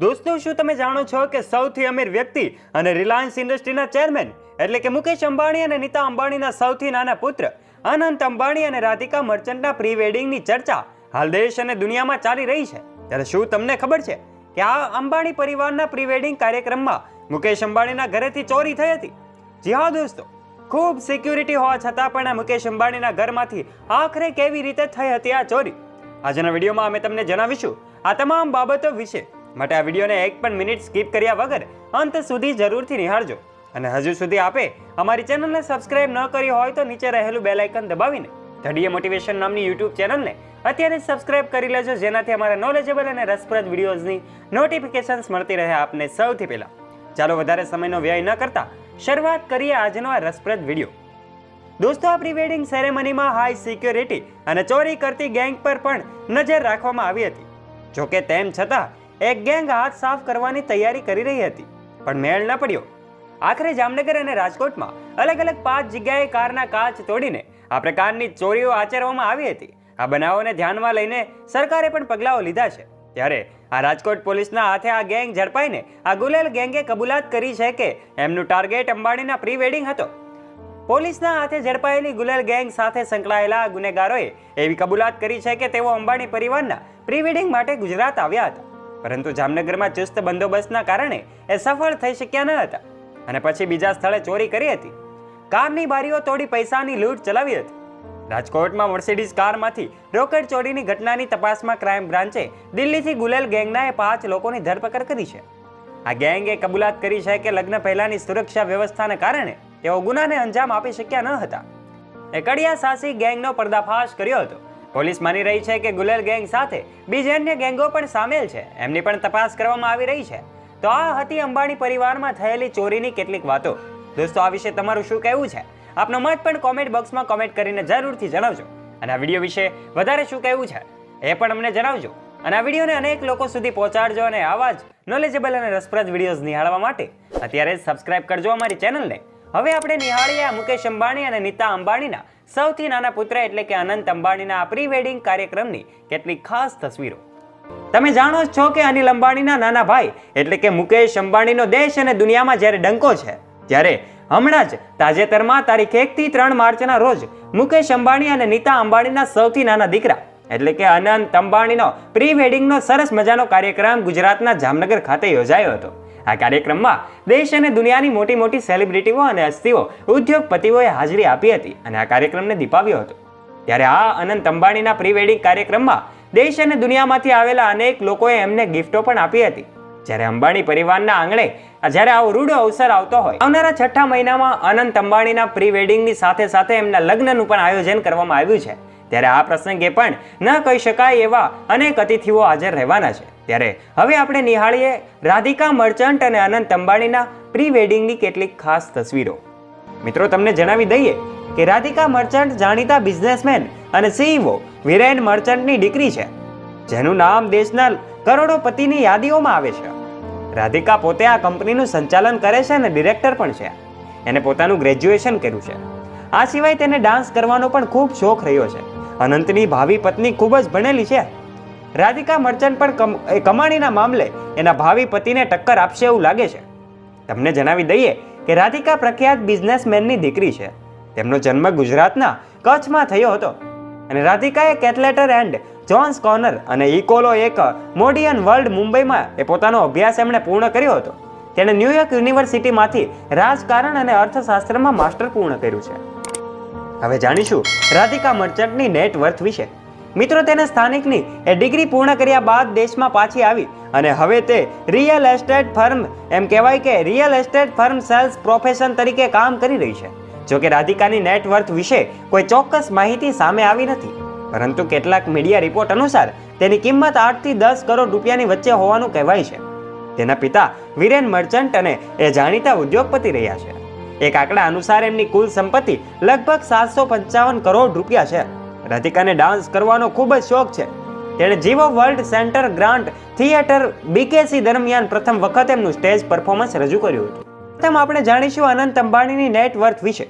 દોસ્તો, શું તમે જાણો છો કે સૌથી અમીર વ્યક્તિ અને રિલાયન્સ ઇન્ડસ્ટ્રીના ચેરમેન એટલે કે મુકેશ અંબાણી અને નીતા અંબાણીના સૌથી નાના પુત્ર અનંત અંબાણી અને રાધિકા મર્ચન્ટના પ્રી વેડિંગની ચર્ચા હાલ દેશ અને દુનિયામાં ચાલી રહી છે. ત્યારે શું તમને ખબર છે કે આ અંબાણી પરિવારના પ્રી વેડિંગ કાર્યક્રમમાં મુકેશ અંબાણીના ઘરેથી ચોરી થઈ હતી? જી હા, દોસ્તો. ખૂબ સિક્યુરિટી હોવા છતાં પણ આ મુકેશ અંબાણીના ઘરમાંથી આખરે કેવી રીતે થઈ હતી આ ચોરી? આજના વિડીયોમાં અમે તમને જણાવીશું આ તમામ બાબતો વિશે માટે આ વિડીયોને એક પણ મિનિટ સ્કીપ કર્યા વગર અંત સુધી જરૂરથી નિહાળજો. અને હજુ સુધી આપે અમારી ચેનલને સબસ્ક્રાઇબ ન કરી હોય તો નીચે રહેલું બેલ આઇકન દબાવીને ધડીએ મોટિવેશન નામની યુટ્યુબ ચેનલને અત્યારે સબસ્ક્રાઇબ કરી લેજો, જેનાથી અમારા નોલેજેબલ અને રસપ્રદ વિડીયોઝની નોટિફિકેશન્સ મળતી રહે આપને સૌથી પહેલાં. ચાલો વધારે સમયનો વ્યય ન કરતા શરૂઆત કરીએ આજનો આ રસપ્રદ વીડિયો દોસ્તો આ પ્રી વેડિંગ સેરેમનીમાં હાઈ સિક્યોરિટી અને ચોરી કરતી ગેંગ પર પણ નજર રાખવામાં આવી હતી. જોકે તેમ છતાં એક ગેંગ હાથ સાફ કરવાની તૈયારી કરી રહી હતી, પણ મેળ ન પડ્યો. આખરે જામનગર અને રાજકોટમાં અલગ અલગ પાંચ જગ્યાએ કારના કાચ તોડીને આ પ્રકારની ચોરીઓ આચરવામાં આવી હતી. આ બનાવોને ધ્યાનમાં લઈને સરકારે પણ પગલાઓ લીધા છે. ત્યારે આ રાજકોટ પોલીસના હાથે આ ગેંગ ઝડપાઈને આ ગુલેલ ગેંગે કબૂલાત કરી છે કે એમનું ટાર્ગેટ અંબાણીના પ્રી વેડિંગ હતો. પોલીસના હાથે ઝડપાયેલી ગુલેલ ગેંગ સાથે સંકળાયેલા ગુનેગારોએ એવી કબૂલાત કરી છે કે તેઓ અંબાણી પરિવારના પ્રી વેડિંગ માટે ગુજરાત આવ્યા હતા. પરંતુ જામનગરમાં ચુસ્ત બંદોબસ્તના કારણે એ સફળ થઈ શક્યા ન હતા. અને પછી બીજા સ્થળે ચોરી કરી હતી. કારની બારીઓ તોડી પૈસાની લૂંટ ચલાવી હતી. રાજકોટમાં મર્સિડીઝ કારમાંથી રોકડ ચોરીની ઘટનાની તપાસમાં ક્રાઇમ બ્રાન્ચે દિલ્હીથી ગુલેલ ગેંગના એ પાંચ લોકોની ધરપકડ કરી છે. આ ગેંગે કબૂલાત કરી છે કે લગ્ન પહેલાની સુરક્ષા વ્યવસ્થાને કારણે તેઓ ગુનાને અંજામ આપી શક્યા ન હતા. એ કડિયા સાસી ગેંગનો પર્દાફાશ કર્યો હતો. પોલીસ માની રહી છે કે ગુલેલ ગેંગ સાથે બીજી અન્ય ગેંગો પણ સામેલ છે. એમની પણ તપાસ કરવામાં આવી રહી છે. તો આ હતી અંબાણી પરિવારમાં થયેલી ચોરીની કેટલીક વાતો. દોસ્તો, આ વિશે તમારું શું કહેવું છે? આપનો મત પણ કોમેન્ટ બોક્સમાં કોમેન્ટ કરીને જરૂરથી જણાવજો. અને આ વીડિયો વિશે વધારે શું કહેવું છે, એ પણ અમને જણાવજો. અને આ વિડીયોને અનેક લોકો સુધી પહોંચાડજો અને આવા જ નોલેજેબલ અને રસપ્રદ વિડીયોઝ નિહાળવા માટે અત્યારે સબસ્ક્રાઇબ કરજો અમારી ચેનલને હવે આપણે નિહાળીએ મુકેશ અંબાણી અને નીતા અંબાણીના સૌથી નાના પુત્ર એટલે કે અનંત અંબાણીના પ્રી વેડિંગ કાર્યક્રમની કેટલીક ખાસ તસવીરો. તમે જાણો છો કે અનિલ અંબાણીના નાના ભાઈ એટલે કે મુકેશ અંબાણીનો દેશ અને દુનિયામાં જ્યારે ડંકો છે, ત્યારે હમણાં જ તાજેતરમાં તારીખ એક થી ત્રણ માર્ચના રોજ મુકેશ અંબાણી અને નીતા અંબાણીના સૌથી નાના દીકરા એટલે કે અનંત અંબાણીનો પ્રી વેડિંગનો સરસ મજાનો કાર્યક્રમ ગુજરાતના જામનગર ખાતે યોજાયો હતો. આ કાર્યક્રમમાં દેશ અને દુનિયાની મોટી મોટી સેલિબ્રિટીઓ અને હસ્તીઓ, ઉદ્યોગપતિઓએ હાજરી આપી હતી અને આ કાર્યક્રમને દીપાવ્યો હતો. ત્યારે આ અનંત અંબાણીના પ્રી વેડિંગ કાર્યક્રમમાં દેશ અને દુનિયામાંથી આવેલા અનેક લોકોએ એમને ગિફ્ટો પણ આપી હતી. જ્યારે અંબાણી પરિવારના આંગણે જ્યારે આવો રૂડો અવસર આવતો હોય, આવનારા છઠ્ઠા મહિનામાં અનંત અંબાણીના પ્રી વેડિંગની સાથે સાથે એમના લગ્નનું પણ આયોજન કરવામાં આવ્યું છે. ત્યારે આ પ્રસંગે પણ ન કહી શકાય એવા અનેક અતિથિઓ હાજર રહેવાના છે. ત્યારે હવે આપણે નિહાળીએ રાધિકા મર્ચન્ટ અને અનંત અંબાણીના પ્રી વેડિંગની કેટલીક ખાસ તસવીરો. મિત્રો, તમને જણાવી દઈએ કે રાધિકા મર્ચન્ટ જાણીતા બિઝનેસમેન અને સીઈઓ વિરેન મર્ચન્ટની દીકરી છે, જેનું નામ દેશના કરોડોપતિની યાદીઓમાં આવે છે. રાધિકા પોતે આ કંપનીનું સંચાલન કરે છે અને ડિરેક્ટર પણ છે. એને પોતાનું ગ્રેજ્યુએશન કર્યું છે. આ સિવાય તેને ડાન્સ કરવાનો પણ ખૂબ શોખ રહ્યો છે. અનંતની ભાવિ પત્ની ખૂબ જ ભણેલી છે. રાધિકા મર્ચન્ટ પણ કમાણીના મામલે એના ભાવિ પતિને ટક્કર આપશે એવું લાગે છે. તમને જણાવી દઈએ કે રાધિકા પ્રખ્યાત બિઝનેસમેનની દીકરી છે. તેમનો જન્મ ગુજરાતના કચ્છમાં થયો હતો. અને રાધિકાએ કેથલેટર એન્ડ જોન્સ કોર્નર અને ઇકોલો એક મોડિયન વર્લ્ડ મુંબઈમાં એ પોતાનો અભ્યાસ એમણે પૂર્ણ કર્યો હતો. તેણે ન્યુયોર્ક યુનિવર્સિટીમાંથી રાજકારણ અને અર્થશાસ્ત્રમાં માસ્ટર પૂર્ણ કર્યું છે. હવે જાણીશું રાધિકા મર્ચન્ટની નેટ વર્થ વિશે. મિત્રો તેને સ્થાનિકની એ ડિગ્રી પૂર્ણ કર્યા બાદ દેશમાં પાછી આવી અને હવે તે રિયલ એસ્ટેટ ફર્મ એમ કહેવાય કે real estate firm sales profession તરીકે કામ કરી રહી છે. જોકે રાધિકાની નેટવર્થ વિશે કોઈ ચોક્કસ માહિતી સામે આવી નથી. પરંતુ કેટલાક મીડિયા રિપોર્ટ અનુસાર તેની કિંમત આઠથી દસ કરોડ રૂપિયાની વચ્ચે હોવાનું કહેવાય છે. તેના પિતા વિરેન મર્ચન્ટ અને એ જાણીતા ઉદ્યોગપતિ રહ્યા છે. એક આંકડા અનુસાર એમની કુલ સંપત્તિ લગભગ સાતસો પંચાવન કરોડ રૂપિયા છે. રાધિકાને ડાન્સ કરવાનો ખૂબ જ શોખ છે. તેણે Jio world centre grand theatre BKC દરમિયાન પ્રથમ વખત એમનું સ્ટેજ પરફોર્મન્સ રજૂ કર્યું હતું. પ્રથમ આપણે જાણીશું અનંત અંબાણીની નેટ વર્થ વિશે.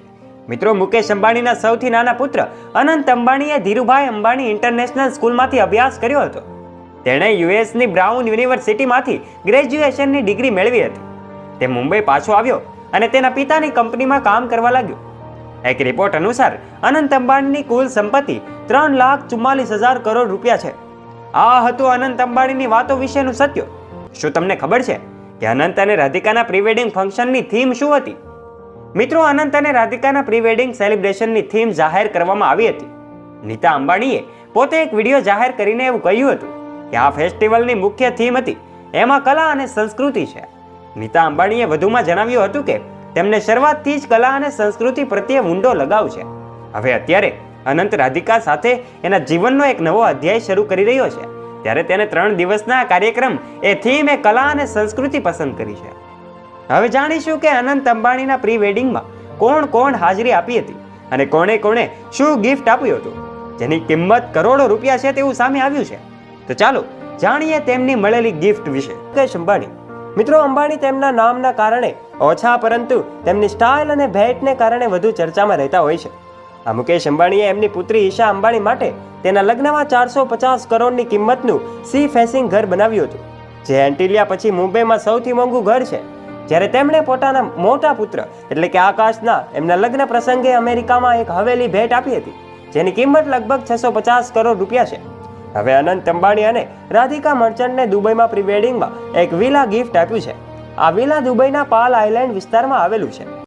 મિત્રો, મુકેશ અંબાણીના સૌથી નાના પુત્ર અનંત અંબાણીએ ધીરુભાઈ અંબાણી ઇન્ટરનેશનલ સ્કૂલમાંથી અભ્યાસ કર્યો હતો. તેણે યુએસની બ્રાઉન યુનિવર્સિટીમાંથી ગ્રેજ્યુએશનની ડિગ્રી મેળવી હતી. તે મુંબઈ પાછો આવ્યો અને તેના પિતાની કંપનીમાં કામ કરવા લાગ્યો. એક રિપોર્ટ અનુસાર અનંત અંબાણીની કુલ સંપત્તિ ત્રણ લાખ ચુમ્માલીસ હજાર કરોડ રૂપિયા છે. આ હતું અનંત અંબાણીની વાતો વિશેનું સત્ય. શું તમને ખબર છે કે અનંત અને રાધિકાના પ્રીવેડિંગ ફંક્શનની થીમ શું હતી? મિત્રો, અનંત અને રાધિકાના પ્રીવેડિંગ સેલિબ્રેશનની થીમ જાહેર કરવામાં આવી હતી. નીતા અંબાણીએ પોતે એક વીડિયો જાહેર કરીને એવું કહ્યું હતું કે આ ફેસ્ટિવલની મુખ્ય થીમ હતી એમાં કલા અને સંસ્કૃતિ છે. નીતા અંબાણીએ વધુમાં જણાવ્યું હતું કે તેમને શરૂઆતથી જ કલા અને સંસ્કૃતિ પ્રત્યે ઊંડો લગાવ છે. હવે અત્યારે અનંત રાધિકા સાથે એના જીવનનો એક નવો અધ્યાય શરૂ કરી રહ્યો છે. ત્યારે તેને ત્રણ દિવસના કાર્યક્રમ એ થીમ એ કલા અને સંસ્કૃતિ પસંદ કરી છે. હવે જાણીશું કે અનંત અંબાણીના પ્રી વેડિંગમાં કોણ કોણ હાજરી આપી હતી અને કોણે કોણે શું ગિફ્ટ આપ્યું હતું. જેની કિંમત કરોડો રૂપિયા છે તેવું સામે આવ્યું છે. તો ચાલો જાણીએ તેમની મળેલી ગિફ્ટ વિશે. મુકેશ અંબાણી મિત્રો અંબાણી તેમના નામના કારણે ઓછા પરંતુ તેમની સ્ટાઇલ અને ભેટને કારણે વધુ ચર્ચામાં રહેતા હોય છે. આ મુકેશ અંબાણીએ એમની પુત્રી ઈશા અંબાણી માટે તેના લગ્નમાં ચારસો પચાસ કરોડની કિંમતનું સી ફેસિંગ ઘર બનાવ્યું હતું. જે એન્ટિલિયા પછી મુંબઈમાં સૌથી મોંઘું ઘર છે. જ્યારે તેમણે પોતાના મોટા પુત્ર એટલે કે આકાશના એમના લગ્ન પ્રસંગે અમેરિકામાં એક હવેલી ભેટ આપી હતી. જેની કિંમત લગભગ છસો પચાસ કરોડ રૂપિયા છે. હવે અનંત અંબાણી અને રાધિકા મર્ચન્ટને દુબઈમાં પ્રી વેડિંગમાં એક વિલા ગિફ્ટ આપ્યું છે. આ વિલા દુબઈના પાલ આઇલેન્ડ વિસ્તારમાં આવેલું છે.